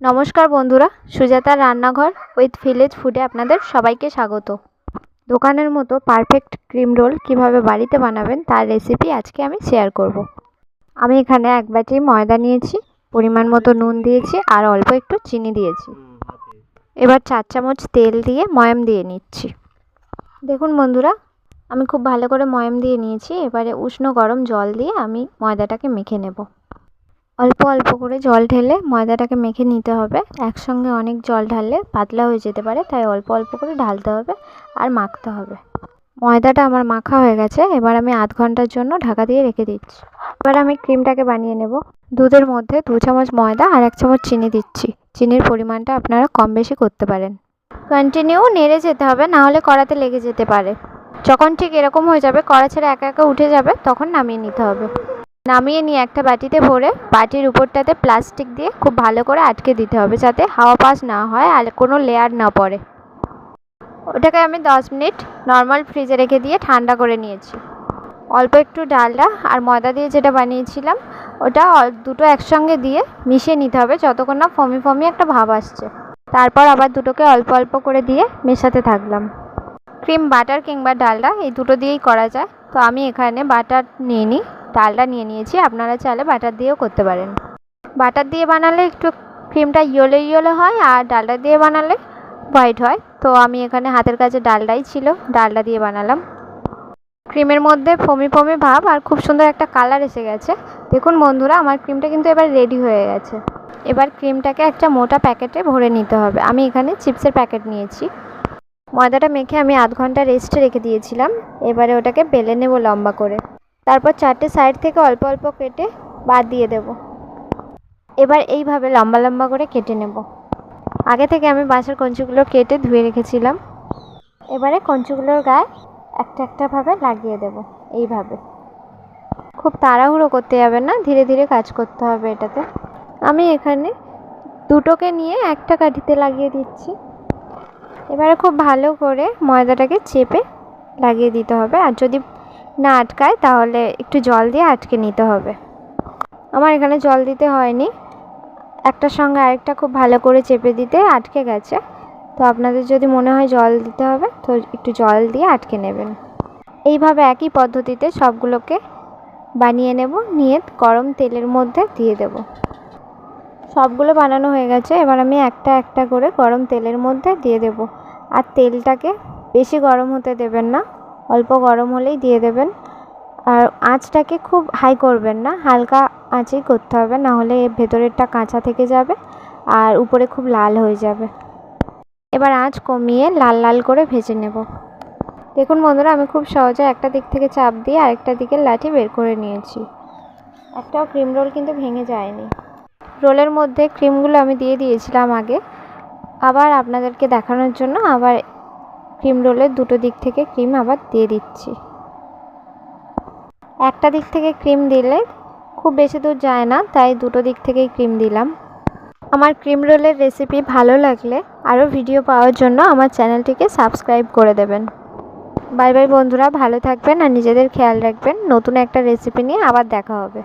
নমস্কার বন্ধুরা, সুজাতার রান্নাঘর উইথ ভিলেজ ফুডে আপনাদের সবাইকে স্বাগত। দোকানের মতো পারফেক্ট ক্রিম রোল কীভাবে বাড়িতে বানাবেন তার রেসিপি আজকে আমি শেয়ার করব। আমি এখানে এক বাটি ময়দা নিয়েছি, পরিমাণ মতো নুন দিয়েছি আর অল্প একটু চিনি দিয়েছি। এবার চার চামচ তেল দিয়ে ময়াম দিয়ে নিচ্ছি। দেখুন বন্ধুরা, আমি খুব ভালো করে ময়াম দিয়ে নিয়েছি, এবারে উষ্ণ গরম জল দিয়ে আমি ময়দাটাকে মেখে নেব। অল্প অল্প করে জল ঢেলে ময়দাটাকে মেখে নিতে হবে। একসঙ্গে অনেক জল ঢাললে পাতলা হয়ে যেতে পারে, তাই অল্প অল্প করে ঢালতে হবে আর মাখতে হবে। ময়দাটা আমার মাখা হয়ে গেছে, এবার আমি আধ ঘণ্টার জন্য ঢাকা দিয়ে রেখে দিচ্ছি। এবার আমি ক্রিমটাকে বানিয়ে নেব। দুধের মধ্যে দু চামচ ময়দা আর এক চামচ চিনি দিচ্ছি। চিনির পরিমাণটা আপনারা কম বেশি করতে পারেন। কন্টিনিউ নেড়ে যেতে হবে নাহলে কড়াতে লেগে যেতে পারে। যখন ঠিক এরকম হয়ে যাবে, কড়া ছেড়ে একা একা উঠে যাবে, তখন নামিয়ে নিতে হবে। নামিয়ে নিয়ে একটা বাটিতে ভরে বাটির উপরটাতে প্লাস্টিক দিয়ে খুব ভালো করে আটকে দিতে হবে যাতে হাওয়া পাস না হয় আর কোনো লেয়ার না পড়ে। ওটাকে আমি দশ মিনিট নর্মাল ফ্রিজে রেখে দিয়ে ঠান্ডা করে নিয়েছি। অল্প একটু ডালডা আর ময়দা দিয়ে যেটা বানিয়েছিলাম, ওটা দুটো একসঙ্গে দিয়ে মিশিয়ে নিতে হবে যতক্ষণ না ফমি ফমি একটা ভাব আসছে। তারপর আবার দুটোকে অল্প অল্প করে দিয়ে মেশাতে থাকলাম। ক্রিম বাটার কিংবা ডালডা এই দুটো দিয়েই করা যায়। তো আমি এখানে বাটার নিয়ে নিই। ডালটা নিয়ে নিয়েছি, আপনারা চাইলে বাটার দিয়েও করতে পারেন। বাটার দিয়ে বানালে একটু ক্রিমটা ইয়েলো ইয়েলো হয় আর ডালটা দিয়ে বানালে হোয়াইট হয়। তো আমি এখানে হাতের কাছে ডালটাই ছিল, ডালটা দিয়ে বানালাম। ক্রিমের মধ্যে ফমি ফমি ভাব আর খুব সুন্দর একটা কালার এসে গেছে। দেখুন বন্ধুরা, আমার ক্রিমটা কিন্তু এবার রেডি হয়ে গেছে। এবার ক্রিমটাকে একটা মোটা প্যাকেটে ভরে নিতে হবে। আমি এখানে চিপসের প্যাকেট নিয়েছি। ময়দাটা মেখে আমি আধ ঘণ্টা রেস্টে রেখে দিয়েছিলাম। এবারে ওটাকে বেলে নেব লম্বা করে। তারপর চারটে সাইড থেকে অল্প অল্প কেটে বাদ দিয়ে দেব। এবার এইভাবে লম্বা লম্বা করে কেটে নেব। আগে থেকে আমি বাঁশের কঞ্চিগুলো কেটে ধুয়ে রেখেছিলাম। এবারে কঞ্চিগুলোর গায়ে একটা একটাভাবে লাগিয়ে দেব, এইভাবে। খুব তাড়াহুড়ো করতে যাবে না, ধীরে ধীরে কাজ করতে হবে এটাতে। আমি এখানে দুটোকে নিয়ে একটা কাঠিতে লাগিয়ে দিচ্ছি। এবারে খুব ভালো করে ময়দাটাকে চেপে লাগিয়ে দিতে হবে। আর যদি না আটকায়, তাহলে একটু জল দিয়ে আটকে নিতে হবে। আমার এখানে জল দিতে হয়নি। একটার সঙ্গে আরেকটা খুব ভালো করে চেপে দিতে আটকে গেছে। তো আপনাদের যদি মনে হয় জল দিতে হবে, তো একটু জল দিয়ে আটকে নেবেন। এইভাবে একই পদ্ধতিতে সবগুলোকে বানিয়ে নেব, নিয়ে গরম তেলের মধ্যে দিয়ে দেব। সবগুলো বানানো হয়ে গেছে, এবার আমি একটা একটা করে গরম তেলের মধ্যে দিয়ে দেব। আর তেলটাকে বেশি গরম হতে দেবেন না। অল্প গরম হলেই দিয়ে দেবেন। আর আঁচটাকে খুব হাই করবেন না, হালকা আঁচেই করতে হবে না হলে ভেতরেরটা কাঁচা থেকে যাবে আর উপরে খুব লাল হয়ে যাবে। এবার আঁচ কমিয়ে লাল লাল করে ভেজে নেব। দেখুন বন্ধুরা, আমি খুব সহজে একটা দিক থেকে চাপ দিয়ে আরেকটা দিকের লাঠি বের করে নিয়েছি। একটাও ক্রিম রোল কিন্তু ভেঙে যায়নি। রোলের মধ্যে ক্রিমগুলো আমি দিয়ে দিয়েছিলাম আগে। আবার আপনাদেরকে দেখানোর জন্য আবার ক্রিম রোলের দুটো দিক থেকে ক্রিম আবার দিয়ে দিচ্ছি। একটা দিক থেকে ক্রিম দিলে খুব বেশি দূর যায় না, তাই দুটো দিক থেকেই ক্রিম দিলাম। আমার ক্রিম রোলের রেসিপি ভালো লাগলে আরও ভিডিও পাওয়ার জন্য আমার চ্যানেলটিকে সাবস্ক্রাইব করে দেবেন। বাই বাই বন্ধুরা, ভালো থাকবেন আর নিজেদের খেয়াল রাখবেন। নতুন একটা রেসিপি নিয়ে আবার দেখা হবে।